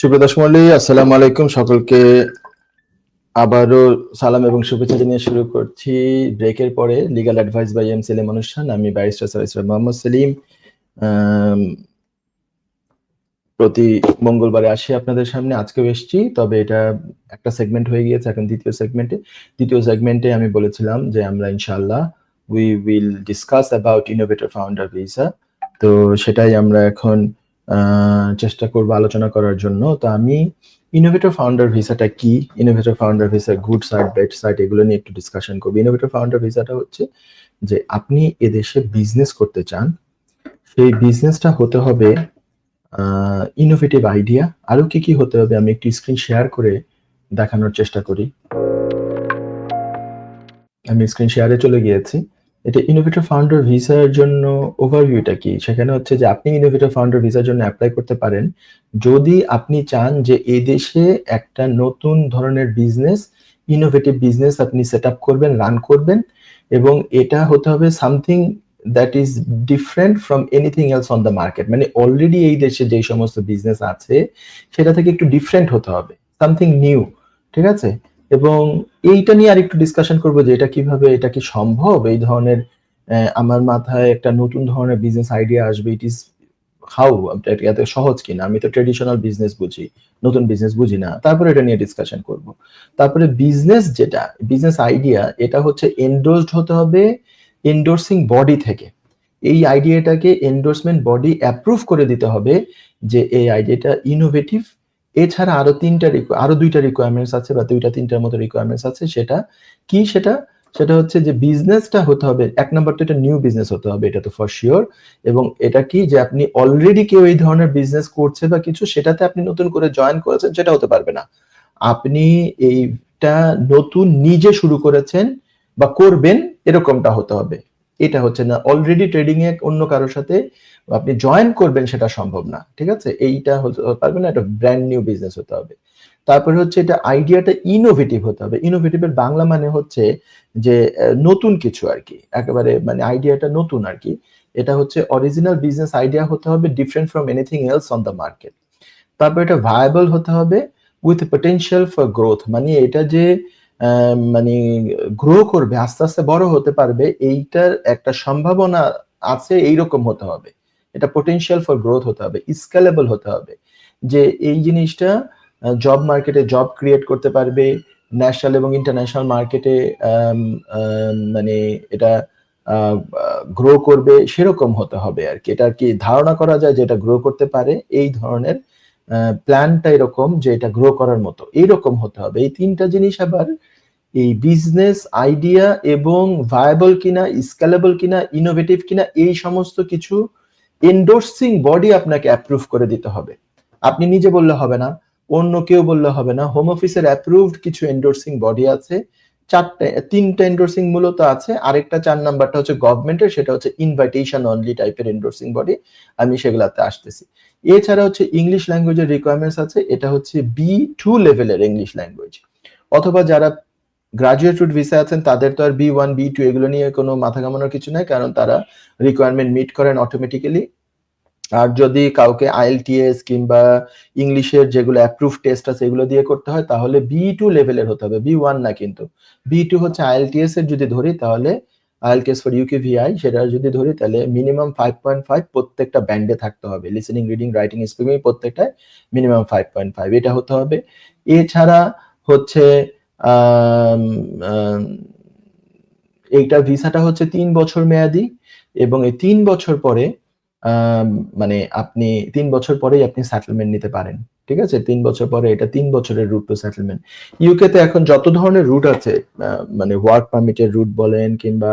সুপ্রদর্শ মল্লী আসসালামু আলাইকুম। সকলকে আবারও সালাম এবং শুভেচ্ছা জানিয়ে শুরু করছি। ব্রেকের পরে legal advice by M Selim অনুষ্ঠান আমি ব্যারিস্টার সারিসর মোহাম্মদ সেলিম প্রতি মঙ্গলবারে আসি আপনাদের সামনে। আজকেও এসেছি, তবে এটা একটা সেগমেন্ট হয়ে গিয়েছে, এখন দ্বিতীয় সেগমেন্টে দ্বিতীয় সেগমেন্টে আমি বলেছিলাম যে আমরা ইনশাল্লাহ we will discuss about innovator founder visa তো সেটাই আমরা এখন চেষ্টা করব আলোচনা করার জন্য। তো আমি ইনোভেটর ফাউন্ডার ভিসাটা কি? Innovator founder visa good side bad side এগুলো নিয়ে একটু ডিসকাশন করব। ইনোভেটর ফাউন্ডার ভিসাটা হচ্ছে যে আপনি এদেশে বিজনেস করতে চান, সেই বিজনেসটা হতে হবে ইনোভেটিভ আইডিয়া আরও কি কি হতে হবে আমি একটু স্ক্রিন শেয়ার করে দেখানোর চেষ্টা করি। আমি স্ক্রিন শেয়ারে চলে গিয়েছি। এটা ইনোভেটর ফাউন্ডার ভিসার জন্য ওভারভিউটা কি? সেখানে হচ্ছে যে আপনি ইনোভেটর ফাউন্ডার ভিসার জন্য অ্যাপ্লাই করতে পারেন। যদি আপনি চান যে এই দেশে একটা নতুন ধরনের বিজনেস ইনোভেটিভ বিজনেস আপনি সেট আপ করবেন রান করবেন এবং এটা হতে হবে something that is different from anything else on the market মানে অলরেডি এই দেশে যে সমস্ত বিজনেস আছে, সেটা থেকে একটু ডিফারেন্ট হতে হবে। সামথিং নিউ ঠিক আছে? এবং এইটা নিয়ে আর একটু ডিসকাশন করব যে এটা কীভাবে, এটা কি সম্ভব? এই ধরনের আমার মাথায় একটা নতুন ধরনের বিজনেস আইডিয়া আসবে ইট ইজ হাউ এত সহজ কিনা? আমি তো ট্রেডিশনাল বিজনেস বুঝি, নতুন বিজনেস বুঝি না। তারপরে এটা নিয়ে ডিসকাশন করব। তারপরে বিজনেস যেটা বিজনেস আইডিয়া এটা হচ্ছে এন্ডোর্সড হতে হবে এন্ডোর্সিং বডি থেকে। এই আইডিয়াটাকে এন্ডোর্সমেন্ট বডি অ্যাপ্রুভ করে দিতে হবে যে এই আইডিয়াটা ইনোভেটিভ এছাড়া আরও তিনটা আরও দুইটা রিকোয়ারমেন্টস আছে বা দুইটা তিনটার মতো রিকোয়ারমেন্টস আছে, সেটা কি? সেটা সেটা হচ্ছে যে বিজনেসটা হতে হবে, এক নম্বর তো এটা নিউ বিজনেস হতে হবে, এটা তো ফর শিওর এবং এটা কি যে আপনি অলরেডি কেউ এই ধরনের বিজনেস করছে বা কিছু, সেটাতে আপনি নতুন করে জয়েন করেছেন, সেটা হতে পারবে না। আপনি এইটা নতুন নিজে শুরু করেছেন বা করবেন, এরকমটা হতে হবে। এটা হচ্ছে না। অলরেডি ট্রেডিং এ অন্য কারোর সাথে আপনি জয়েন করবেন সেটা সম্ভব না, ঠিক আছে? এইটা হতে পারবে না, এটা ব্র্যান্ড নিউ বিজনেস হতে হবে। তারপরে হচ্ছে এটা আইডিয়াটা ইনোভেটিভ হতে হবে। ইনোভেটিভের বাংলা মানে হচ্ছে যে নতুন কিছু আর কি। একেবারে মানে আইডিয়াটা নতুন আর কি। এটা হচ্ছে অরিজিনাল বিজনেস আইডিয়া হতে হবে different from anything else on the market তারপর এটা ভায়াবল হতে হবে উইথ পটেনশিয়াল ফর গ্রোথ মানে এটা যে মানে গ্রো করবে, আস্তে আস্তে বড় হতে পারবে, এইটার একটা সম্ভাবনা আছে, এইরকম হতে হবে। এটা পটেনশিয়াল ফর গ্রোথ হতে হবে স্কেলেবল হতে হবে। যে এই জিনিসটা জব মার্কেটে জব ক্রিয়েট করতে পারবে ন্যাশনাল এবং ইন্টারন্যাশনাল মার্কেটে মানে এটা গ্রো করবে, সেরকম হতে হবে আর কি। এটা আর কি ধারণা করা যায় যে এটা গ্রো করতে পারে, এই ধরনের প্ল্যানটা এরকম যে এটা গ্রো করার মতো। এইরকম হতে হবে। এই তিনটা জিনিস আবার এই বিজনেস আইডিয়া এবং ভায়াবল কিনা স্কেলেবল কিনা ইনোভেটিভ কিনা, এই সমস্ত কিছু এন্ডোর্সিং বডি আপনাকে অ্যাপ্রুভ করে দিতে হবে। আপনি নিজে বললে হবে না, অন্য কেউ বললে হবে না। হোম অফিসের অ্যাপ্রুভড কিছু এন্ডোর্সিং বডি আছে। চারটে, তিনটা এন্ডোর্সিং মূলত আছে। আরেকটা চার নাম্বারটা হচ্ছে গভর্নমেন্টের সেটা হচ্ছে ইনভাইটেশন অনলি টাইপের এন্ডোর্সিং বডি আমি সেগুলাতে আসতেছি। এছাড়া হচ্ছে ইংলিশ ল্যাঙ্গুয়েজের রিকোয়ারমেন্টস আছে, এটা হচ্ছে বি টু লেভেলের ইংলিশ ল্যাঙ্গুয়েজ অথবা যারা গ্রাজুয়েট রুট ভিসা আছেন, তাদের তো আর বি ওয়ান বি টু এগুলো নিয়ে কোনো মাথা ঘামানোর কিছু নাই, কারণ তারা রিকোয়ারমেন্ট মিট করেন অটোমেটিক্যালি আর যদি কাউকে আইএলটিএস কিংবা ইংলিশের যেগুলো অ্যাপ্রুভ টেস্ট আছে, এগুলো দিয়ে করতে হয়, তাহলে বি টু লেভেলের হতে হবে। বি ওয়ান না কিন্তু। বি টু হচ্ছে আইএলটিএস এর যদি ধরি, তাহলে আইএলটিএস ফর ইউকেভিআই সেটা যদি ধরি, তাহলে মিনিমাম ফাইভ পয়েন্ট ফাইভ প্রত্যেকটা ব্যান্ডে থাকতে হবে। লিসেনিং রিডিং রাইটিং স্পিকিং প্রত্যেকটায় মিনিমাম ফাইভ পয়েন্ট ফাইভ এটা হতে হবে। এছাড়া হচ্ছে এইটা ভিসাটা হচ্ছে তিন বছর মেয়াদি এবং এই তিন বছর পরে মানে আপনি, তিন বছর পরেই আপনি সেটেলমেন্ট নিতে পারেন। ঠিক আছে? তিন বছর পরে এটা তিন বছরের রুট টু সেটেলমেন্ট ইউকে তে এখন যত ধরনের রুট আছে মানে ওয়ার্ক পারমিটের রুট বলেন কিংবা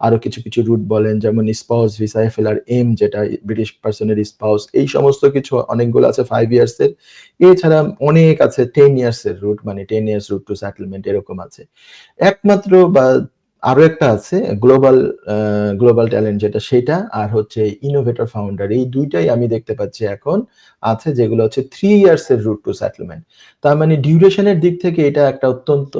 আরও কিছু কিছু রুট বলেন, যেমন স্পাউস ভিসা এফএলআর এম যেটা ব্রিটিশ পার্সনের স্পাউস এই সমস্ত কিছু অনেকগুলো আছে ফাইভ ইয়ার্স এর। এছাড়া অনেক আছে টেন ইয়ার্স এর রুট মানে ten years route to settlement এরকম আছে। একমাত্র বা আরও একটা আছে গ্লোবাল গ্লোবাল ট্যালেন্ট যেটা, সেটা আর হচ্ছে ইনোভেটর ফাউন্ডার এই দুইটাই আমি দেখতে পাচ্ছি এখন আছে, যেগুলো হচ্ছে থ্রি ইয়ার্স এর রুট টু সেটেলমেন্ট তার মানে ডিউরেশনের দিক থেকে এটা একটা অত্যন্ত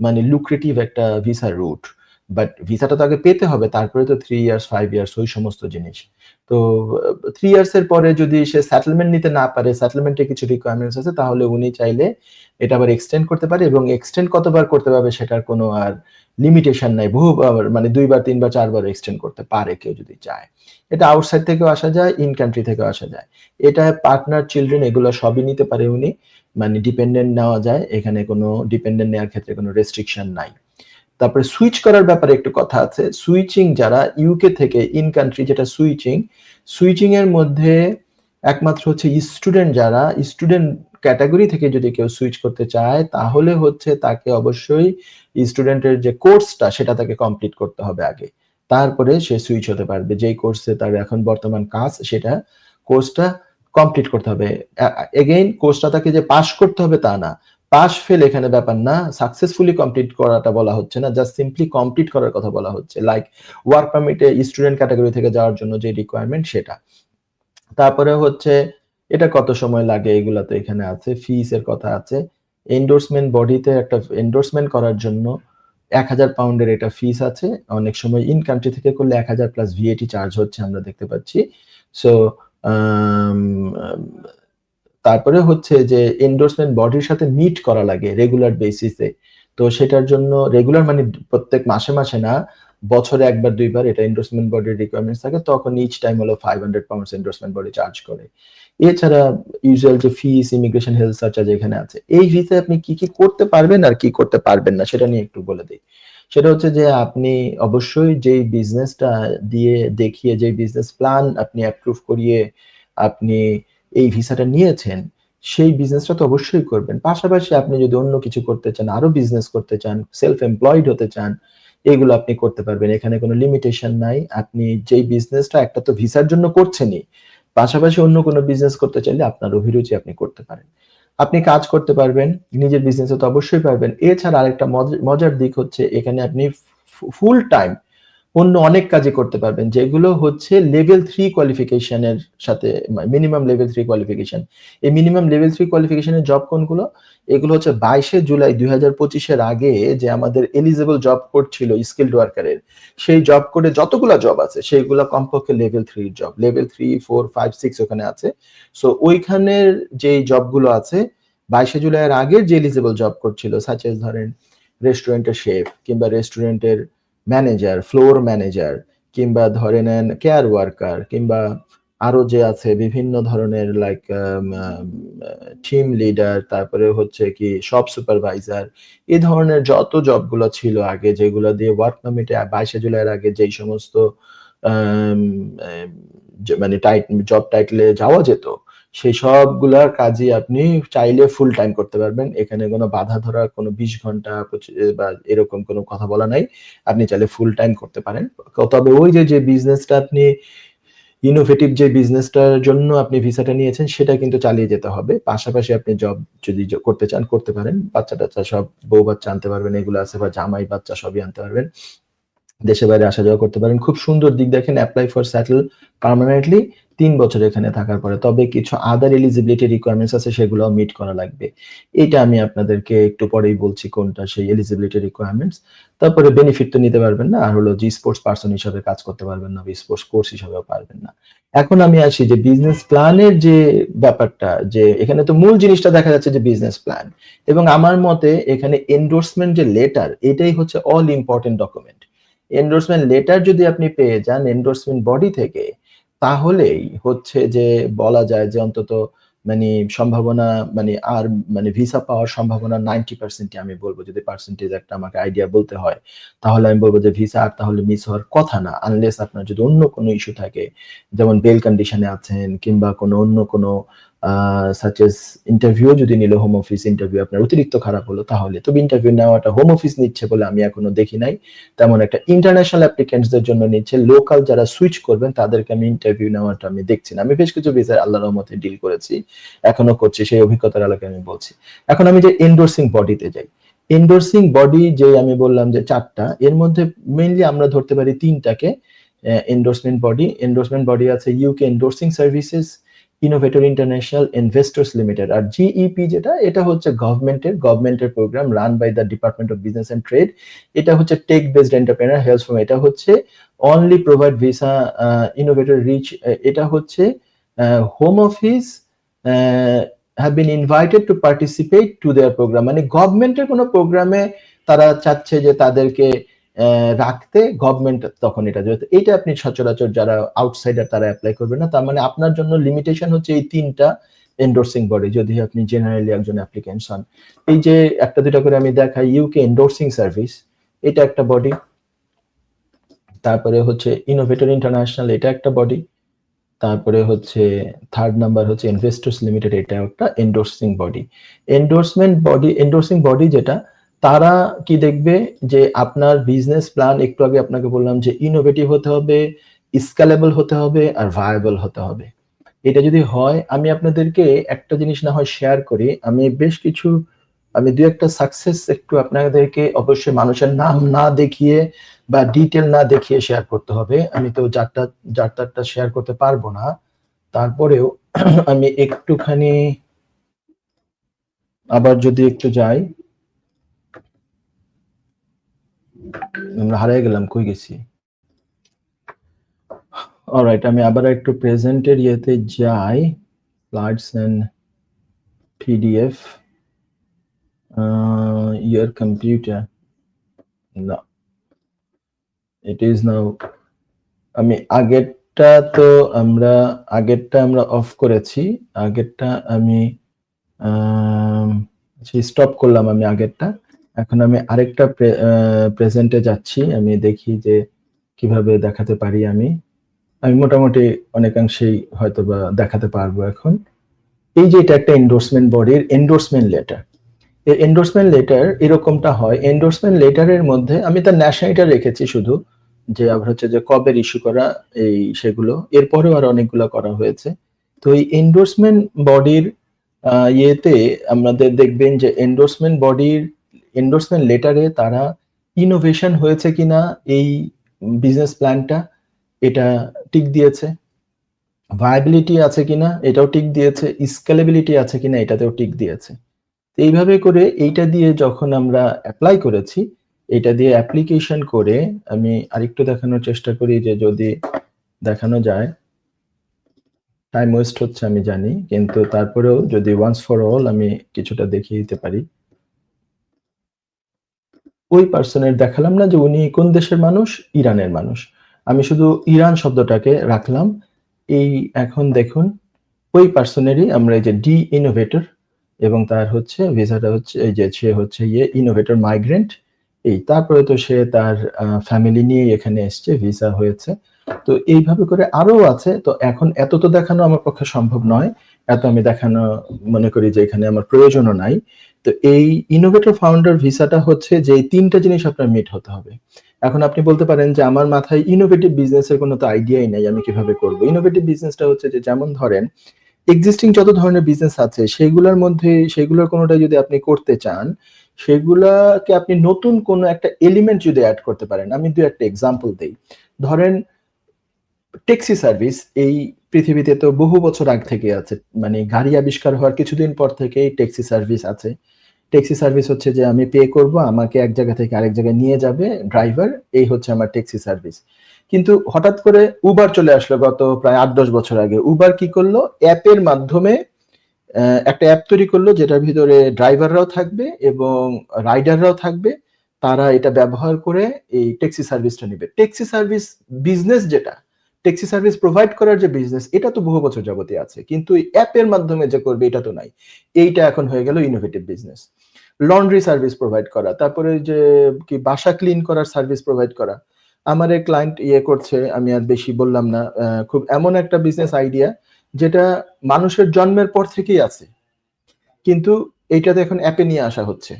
মানে লুক্রেটিভ একটা ভিসা রুট বাট ভিসাটা তো আগে পেতে হবে, তারপরে তো থ্রি ইয়ার্স ফাইভ ইয়ার্স ওই সমস্ত জিনিস। তো থ্রি ইয়ার্স এর পরে যদি সে সেটেলমেন্ট নিতে না পারে সেটেলমেন্টে কিছু রিকোয়ারমেন্টস আছে, তাহলে উনি চাইলে এটা আবার এক্সটেন্ড করতে পারে এবং এক্সটেন্ড কতবার করতে পারবে সেটার কোনো আর লিমিটেশন নাই। বহু মানে দুইবার, তিনবার, চারবার এক্সটেন্ড করতে পারে কেউ যদি চায়। এটা আউটসাইড থেকেও আসা যায় ইন কান্ট্রি থেকেও আসা যায়। এটা পার্টনার চিলড্রেন এগুলো সবই নিতে পারে উনি। মানে ডিপেন্ডেন্ট নেওয়া যায়, এখানে কোনো ডিপেন্ডেন্ট নেওয়ার ক্ষেত্রে কোনো রেস্ট্রিকশন নাই। তারপরে সুইচ করার ব্যাপারে একটু কথা আছে। সুইচিং যারা ইউকে থেকে ইন কান্ট্রি যেটা সুইচিং সুইচিং এর মধ্যে একমাত্র হচ্ছে স্টুডেন্ট যারা স্টুডেন্ট ক্যাটাগরি থেকে যদি কেউ সুইচ করতে চায়, তাহলে হচ্ছে তাকে অবশ্যই স্টুডেন্টের যে কোর্সটা সেটা তাকে কমপ্লিট করতে হবে আগে। তারপরে সে সুইচ হতে পারবে। যেই কোর্সে তার এখন বর্তমান কাজ সেটা কোর্সটা কমপ্লিট করতে হবে। এগেইন কোর্সটা তাকে যে পাশ করতে হবে তা না। পাস ফেল এখানে ব্যাপার না সাকসেসফুলি কমপ্লিট করাটা বলা হচ্ছে না জাস্ট সিম্পলি কমপ্লিট করার কথা বলা হচ্ছে। লাইক ওয়ার্ক পারমিটে স্টুডেন্ট ক্যাটাগরি থেকে যাওয়ার জন্য যে রিকোয়ারমেন্ট সেটা। তারপরে হচ্ছে, এটা কত সময় লাগে এগুলা তো এখানে আছে ফিস এর কথা আছে। এন্ডোর্সমেন্ট বডিতে একটা এন্ডোর্সমেন্ট করার জন্য এক হাজার পাউন্ডের এটা ফিস আছে। অনেক সময় ইন কান্ট্রি থেকে করলে এক হাজার প্লাস ভিএটি চার্জ হচ্ছে আমরা দেখতে পাচ্ছি। সো তারপরে হচ্ছে যে এন্ডোর্সমেন্ট বডির সাথে মিট করা লাগে রেগুলার বেসিসে তো সেটার জন্য রেগুলার মানে প্রত্যেক মাসে মাসে না, বছরে একবার দুইবার এটা এন্ডোর্সমেন্ট বডির রিকোয়ারমেন্টস থাকে, তখন ইচ টাইম হলো five hundred pounds endorsement body charge করে। এছাড়া ইউজুয়াল যে ফিস ইমিগ্রেশন হেলথ সার্চার্জ এখানে আছে। এই ভিসায় আপনি কি কি করতে পারবেন আর কি করতে পারবেন না, সেটা নিয়ে একটু বলে দিই। সেটা হচ্ছে যে আপনি অবশ্যই যেই বিজনেসটা দিয়ে দেখিয়ে, যেই বিজনেস প্ল্যান আপনি অ্যাপ্রুভ করিয়ে আপনি এই ভিসাটা নিয়েছেন, সেই বিজনেসটা তো অবশ্যই করবেন। পাশাপাশি আপনি যদি অন্য কিছু করতে চান, আরও বিজনেস করতে চান সেলফ এমপ্লয়েড হতে চান, এগুলো আপনি করতে পারবেন। এখানে কোনো লিমিটেশন নাই। আপনি যেই বিজনেসটা একটা তো ভিসার জন্য করছেনই, পাশাপাশি অন্য কোনো বিজনেস করতে চাইলে আপনার অভিরুচি আপনি করতে পারেন। আপনি কাজ করতে পারবেন, নিজের বিজনেসে তো অবশ্যই পারবেন। এছাড়া আরেকটা মজার দিক হচ্ছে, এখানে আপনি ফুল টাইম অন্য অনেক কাজই করতে পারবেন, যেগুলো হচ্ছে লেভেল থ্রি কোয়ালিফিকেশনের সাথে মিনিমাম লেভেল থ্রি কোয়ালিফিকেশন এই মিনিমাম লেভেল থ্রি কোয়ালিফিকেশনের জব কোনগুলো? এগুলো হচ্ছে বাইশে জুলাই দুই হাজার পঁচিশের আগে যে আমাদের এলিজেবল জব কোড ছিল স্কিল্ড ওয়ার্কারের সেই জব কোডে যতগুলো জব আছে, সেইগুলো কমপক্ষে level three job level three four five six ওখানে আছে। সো ওইখানের যে জবগুলো আছে, বাইশে জুলাইয়ের আগের যে এলিজেবল জব কোড ছিল সাচেস ধরেন রেস্টুরেন্টের শেফ কিংবা রেস্টুরেন্টের ম্যানেজার ফ্লোর ম্যানেজার কিংবা ধরে নেন কেয়ার ওয়ার্কার কিংবা আরও যে আছে বিভিন্ন ধরনের লাইক টিম লিডার তারপরে হচ্ছে কি সব সুপারভাইজার এই ধরনের যত জবগুলো ছিল আগে যেগুলো দিয়ে ওয়ার্ক পারমিটে বাইশে জুলাইয়ের আগে যেই সমস্ত মানে টাইট জব টাইটলে যাওয়া যেত সেই সবগুলার কাজই আপনি চাইলে ফুল টাইম করতে পারবেন। এখানে কোনো বাধা ধরার কোনো বিশ ঘণ্টা বা এরকম কোনো কথা বলা নাই। আপনি চাইলে ফুল টাইম করতে পারেন। তবে ওই যে যে বিজনেসটা আপনি ইনোভেটিভ যে বিজনেসটার জন্য আপনি ভিসাটা নিয়েছেন, সেটা কিন্তু চালিয়ে যেতে হবে। পাশাপাশি আপনি জব যদি করতে চান, করতে পারেন। বাচ্চা টাচ্চা সব বউ বাচ্চা আনতে পারবেন, এগুলো আছে বা জামাই বাচ্চা সবই আনতে পারবেন। দেশে বাইরে আসা যাওয়া করতে পারেন। খুব সুন্দর দিক দেখেন অ্যাপ্লাই ফর স্যাটেল পার্মানেন্টলি তিন বছর এখানে থাকার পরে, তবে কিছু আদার এলিজিবিলিটি রিকোয়ারমেন্টস আছে সেগুলো মিট করা লাগবে। এটা আমি আপনাদেরকে একটু পরেই বলছি কোনটা সেই এলিজিবিলিটি রিকোয়ারমেন্টস তারপরে বেনিফিট তো নিতে পারবেন না, আর হলো জি স্পোর্টস পার্সন হিসাবে কাজ করতে পারবেন না স্পোর্টস কোর্স হিসাবেও পারবেন না। এখন আমি আসি যে বিজনেস প্ল্যানের যে ব্যাপারটা, যে এখানে তো মূল জিনিসটা দেখা যাচ্ছে যে বিজনেস প্ল্যান এবং আমার মতে এখানে এন্ডোর্সমেন্ট যে লেটার এটাই হচ্ছে all important document endorsement letter যদি আপনি পেয়ে যান এন্ডোর্সমেন্ট বডি থেকে তাহলেই হচ্ছে যে বলা যায় যে অন্তত মানে সম্ভাবনা মানে আর মানে ভিসা পাওয়ার সম্ভাবনা নাইনটি পার্সেন্টই আমি বলব। যদি পার্সেন্টেজ একটা আমাকে আইডিয়া বলতে হয়, তাহলে আমি বলব যে ভিসা আর তাহলে মিস হওয়ার কথা না আনলেস আপনার যদি অন্য কোনো ইস্যু থাকে, যেমন বেল কন্ডিশনে আছেন কিংবা কোনো অন্য কোনো সাচেস ইন্টারভিউ যদি নিল হোম অফিস ইন্টারভিউ আপনার অতিরিক্ত খারাপ হলো, তাহলে। তবে ইন্টারভিউ নেওয়াটা হোম অফিস নিচ্ছে বলে আমি এখনও দেখি নাই। তেমন একটা ইন্টারন্যাশনাল অ্যাপ্লিকেন্টসদের জন্য নিচ্ছে। লোকাল যারা সুইচ করবেন, তাদেরকে আমি ইন্টারভিউ নেওয়াটা আমি দেখছি না। আমি বেশ কিছু ভিসার আল্লাহ রহমতে ডিল করেছি, এখনও করছি, সেই অভিজ্ঞতার আলোকে আমি বলছি। এখন আমি যে এন্ডোর্সিং বডিতে যাই। এন্ডোর্সিং বডি যে আমি বললাম যে চারটা, এর মধ্যে মেইনলি আমরা ধরতে পারি তিনটাকে এন্ডোর্সমেন্ট বডি এন্ডোর্সমেন্ট বডি আছে UK endorsing services innovator international investors limited আর জিইপি যেটা, এটা হচ্ছে গভর্নমেন্টের গভর্নমেন্টের program run by the department of business and trade এটা হচ্ছে tech based entrepreneur health form এটা হচ্ছে only provide visa innovator reach এটা হচ্ছে home office have been invited to participate to their program মানে গভর্নমেন্টের কোনো প্রোগ্রামে তারা চাচ্ছে যে তাদেরকে রাখতে গভর্নমেন্ট তখন এটা যেহেতু এটা আপনি সচরাচর যারা আউটসাইডার তারা অ্যাপ্লাই করবে না। তার মানে আপনার জন্য লিমিটেশন হচ্ছে এই তিনটা এন্ডোর্সিং বডি যদি আপনি জেনারেলি একজন অ্যাপ্লিকেন্ট হন। এই যে একটা দুটা করে আমি দেখাই ইউকে এন্ডোর্সিং সার্ভিস এটা একটা বডি তারপরে হচ্ছে ইনোভেটর ইন্টারন্যাশনাল এটা একটা বডি তারপরে হচ্ছে থার্ড নাম্বার হচ্ছে ইনভেস্টার্স লিমিটেড এটা একটা endorsing body endorsement body endorsing body যেটা তারা কি দেখবে? যে আপনার বিজনেস প্ল্যান একটু আগে আপনাকে বললাম যে ইনোভেটিভ হতে হবে স্কেলেবল হতে হবে আর ভায়াবল হতে হবে। এটা যদি হয়, আমি আপনাদেরকে একটা জিনিস না হয় শেয়ার করি। আমি বেশ কিছু, আমি দু একটা সাকসেস একটু আপনাদেরকে অবশ্যই মানুষের নাম না দেখিয়ে বা ডিটেল না দেখিয়ে শেয়ার করতে হবে। আমি তো যারটা যার তারটা শেয়ার করতে পারব না। তারপরেও আমি একটুখানি আবার যদি একটু যাই আমরা হারিয়ে গেলাম, কই গেছি? অলরাইট আমি আবার একটু প্রেজেন্টের ইয়েতে যাই slides and PDF your computer না ইট ইজ নাও আমি আগেরটা তো আমরা, আগেরটা আমরা অফ করেছি, আগেরটা আমি স্টপ করলাম আমি আগেরটা। এখন আমি আরেকটা প্রেজেন্টে যাচ্ছি। আমি দেখি যে কীভাবে দেখাতে পারি আমি। আমি মোটামুটি অনেকাংশেই হয়তো বা দেখাতে পারব এখন। এই যে এটা একটা এন্ডোর্সমেন্ট বডির এন্ডোর্সমেন্ট লেটার এই এন্ডোর্সমেন্ট লেটার এরকমটা হয়। এন্ডোর্সমেন্ট লেটারের মধ্যে আমি তার ন্যাশনালিটা রেখেছি শুধু, যে আবার হচ্ছে যে কবে ইস্যু করা, এই সেগুলো। এরপরেও আর অনেকগুলো করা হয়েছে। তো এই এন্ডোর্সমেন্ট বডির ইয়েতে আমাদের দেখবেন যে এন্ডোর্সমেন্ট বডির এন্ডোর্সমেন্ট লেটারে তারা ইনোভেশন হয়েছে কিনা এই বিজনেস প্ল্যানটা এটা টিক দিয়েছে। ভায়াবিলিটি আছে কিনা, এটাও টিক দিয়েছে। স্কেলেবিলিটি আছে কিনা, এটাতেও টিক দিয়েছে। এইভাবে করে এইটা দিয়ে যখন আমরা অ্যাপ্লাই করেছি, এটা দিয়ে অ্যাপ্লিকেশন করে আমি আরেকটু দেখানোর চেষ্টা করি যে যদি দেখানো যায়। টাইম ওয়েস্ট হচ্ছে আমি জানি, কিন্তু তারপরেও যদি ওয়ান্স ফর অল আমি কিছুটা দেখিয়ে দিতে পারি। ওই পার্সনের দেখালাম না যে উনি কোন দেশের মানুষ? ইরানের মানুষ। আমি শুধু ইরান শব্দটাকে রাখলাম। এই এখন দেখুন, ওই পার্সনেরই আমরা এই যে ডি ইনোভেটর এবং তার হচ্ছে ভিসাটা হচ্ছে, এই যে সে হচ্ছে ইয়ে ইনোভেটর মাইগ্রেন্ট এই তারপরে তো সে তার ফ্যামিলি নিয়ে এখানে এসছে ভিসা হয়েছে। তো এইভাবে করে আরও আছে। তো এখন এত তো দেখানো আমার পক্ষে সম্ভব নয়। এত আমি দেখানো, মনে করি যে এখানে আমার প্রয়োজনও নাই। তো এই ইনোভেটর ফাউন্ডার ভিসাটা হচ্ছে যে তিনটা জিনিস আপনার মিট হতে হবে। এখন আপনি বলতে পারেন যে আমার মাথায় ইনোভেটিভ বিজনেসের কোনো তো আইডিয়াই নেই, আমি কীভাবে করব? ইনোভেটিভ বিজনেসটা হচ্ছে যে যেমন ধরেন এক্সিস্টিং যত ধরনের বিজনেস আছে, সেগুলোর মধ্যে, সেগুলোর কোনোটা যদি আপনি করতে চান, সেগুলাকে আপনি নতুন কোনো একটা এলিমেন্ট যদি অ্যাড করতে পারেন, আমি দু একটা এক্সাম্পল দিই। ধরেন ট্যাক্সি সার্ভিস এই পৃথিবীতে তো বহু বছর আগ থেকে আছে মানে গাড়ি আবিষ্কার হওয়ার কিছুদিন পর থেকেই ট্যাক্সি সার্ভিস আছে। ট্যাক্সি সার্ভিস হচ্ছে যে আমি পে করব, আমাকে এক জায়গা থেকে আরেক জায়গায় নিয়ে যাবে ড্রাইভার এই হচ্ছে আমার ট্যাক্সি সার্ভিস কিন্তু হঠাৎ করে উবার চলে আসলো গত প্রায় আট দশ বছর আগে। উবার কি করল? অ্যাপের মাধ্যমে একটা অ্যাপ তৈরি করল যেটার ভিতরে ড্রাইভাররাও থাকবে এবং রাইডাররাও থাকবে। তারা এটা ব্যবহার করে এই ট্যাক্সি সার্ভিসটা নেবে। ট্যাক্সি সার্ভিস বিজনেস যেটা ট্যাক্সি সার্ভিস প্রোভাইড করার যে বিজনেস এটা তো বহু বছর যাবতে আছে। কিন্তু অ্যাপের মাধ্যমে যে করবে, এটা তো নাই। এইটা এখন হয়ে গেল innovative business laundry service provide করা, তারপরে যে কি বাসা ক্লিন করার সার্ভিস প্রোভাইড করা। আমার এক ক্লায়েন্ট ইয়ে করছে, আমি আর বেশি বললাম না খুব এমন একটা বিজনেস আইডিয়া যেটা মানুষের জন্মের পর থেকেই আছে। কিন্তু এইটাতে এখন অ্যাপে নিয়ে আসা হচ্ছে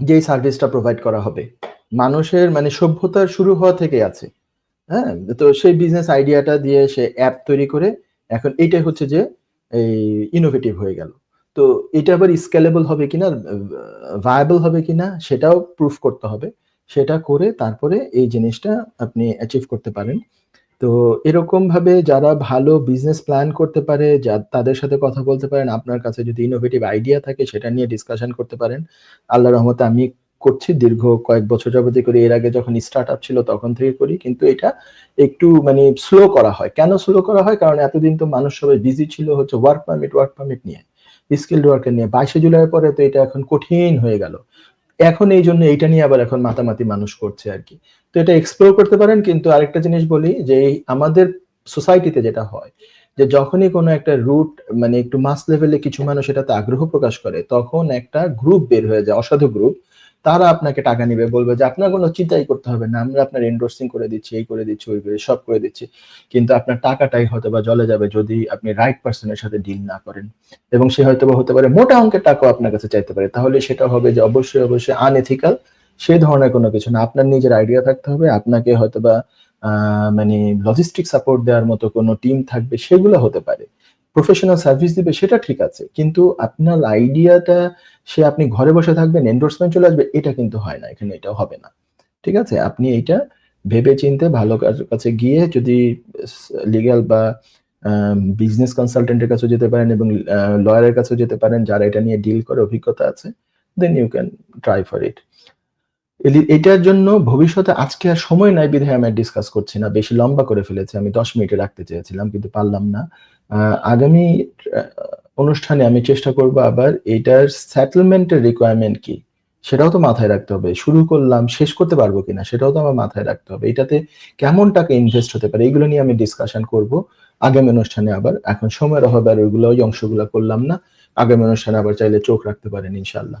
যেই সার্ভিসটা প্রোভাইড করা হবে। মানুষের মানে সভ্যতার শুরু হওয়া থেকে আছে। হ্যাঁ তো সেই বিজনেস আইডিয়াটা দিয়ে সে অ্যাপ তৈরি করে, এখন এইটাই হচ্ছে যে এই ইনোভেটিভ হয়ে গেল। তো এটা আবার স্কেলেবল হবে কিনা ভায়াবল হবে কিনা সেটাও প্রুফ করতে হবে সেটা করে তারপরে এই জিনিসটা আপনি অ্যাচিভ করতে পারেন তো এরকমভাবে যারা ভালো বিজনেস প্ল্যান করতে পারে, যা তাদের সাথে কথা বলতে পারেন। আপনার কাছে যদি ইনোভেটিভ আইডিয়া থাকে সেটা নিয়ে ডিসকাশন করতে পারেন। আল্লাহ রহমতে আমি করছি দীর্ঘ কয়েক বছর যাবতই করি। এর আগে যখন স্টার্ট আপ ছিল তখন থেকে করি। কিন্তু এটা একটু মানে স্লো করা হয়। কেন স্লো করা হয়? কারণ এতদিন তো মানুষ সবাই বিজি ছিল হচ্ছে ওয়ার্ক পারমিট, ওয়ার্ক পারমিট নিয়ে। স্কিলড ওয়ার্কার নিয়ে। ২২ শে জুলাইয়ের পরে তো এটা এখন কঠিন হয়ে গেল। এখন এই জন্য এইটা নিয়ে আবার এখন মাতামাতি মানুষ করছে আর কি তো এটা এক্সপ্লোর করতে পারেন কিন্তু আরেকটা জিনিস বলি যে আমাদের সোসাইটিতে যেটা হয় যে যখনই কোনো একটা রুট মানে একটু মাস লেভেলে কিছু মানুষ এটাতে আগ্রহ প্রকাশ করে তখন একটা গ্রুপ বের হয়ে যায়, অসাধু গ্রুপ। তারা আপনাকে টাকা নিবে বলবে যে আপনার কোনো চিন্তাই করতে হবে না। আমরা আপনার এন্ডোর্সিং করে দিচ্ছি, এই করে দিচ্ছি, ওই করে সব করে দিচ্ছি। কিন্তু আপনার টাকাটাই হয়তোবা জলে যাবে যদি আপনি রাইট পার্সনের সাথে ডিল না করেন। এবং সে হয়তোবা হতে পারে মোটা অঙ্কের টাকাও আপনার কাছে চাইতে পারে। তাহলে সেটা হবে যে অবশ্যই, অবশ্যই আনএথিক্যাল সে ধরনের কোনো কিছু না। আপনার নিজের আইডিয়া থাকতে হবে। আপনাকে হয়তোবা আ মানে লজিস্টিক সাপোর্ট দেওয়ার মতো কোনো টিম থাকবে সেগুলো হতে পারে। প্রফেশনাল সার্ভিস দিবে সেটা ঠিক আছে। কিন্তু আপনার আইডিয়াটা সে আপনি ঘরে বসে থাকবেন, এন্ডোর্সমেন্ট চলে আসবে এটা কিন্তু হয় না। এখানে এটাও হবে না। ঠিক আছে? আপনি এটা ভেবে চিন্তে ভালো কাছে গিয়ে যদি লিগ্যাল বা বিজনেস কনসালটেন্ট এর কাছেও যেতে পারেন এবং লয়ারের কাছেও যেতে পারেন যারা এটা নিয়ে ডিল করে অভিজ্ঞতা আছে। Then you can try for it. এটার জন্য ভবিষ্যতে আজকে আর সময় নাই বিধায় আমি ডিসকাস করছি না। বেশি লম্বা করে ফেলেছি। আমি ১০ মিনিটে রাখতে চেয়েছিলাম কিন্তু পারলাম না। আগামী অনুষ্ঠানে আমি চেষ্টা করব আবার এটার সেটেলমেন্ট এর রিকোয়ারমেন্ট কি? সেটাও তো মাথায় রাখতে হবে। শুরু করলাম, শেষ করতে পারব কিনা সেটাও তো আমার মাথায় রাখতে হবে। এটাতে কেমন টাকা ইনভেস্ট হতে পারে এগুলো নিয়ে আমি ডিসকাশন করব আগামী অনুষ্ঠানে আবার। এখন সময়ের অভাবে আর ওইগুলো ওই অংশগুলা করলাম না। আগামী অনুষ্ঠানে আবার চাইলে চোখ রাখতে পারেন ইনশাআল্লাহ।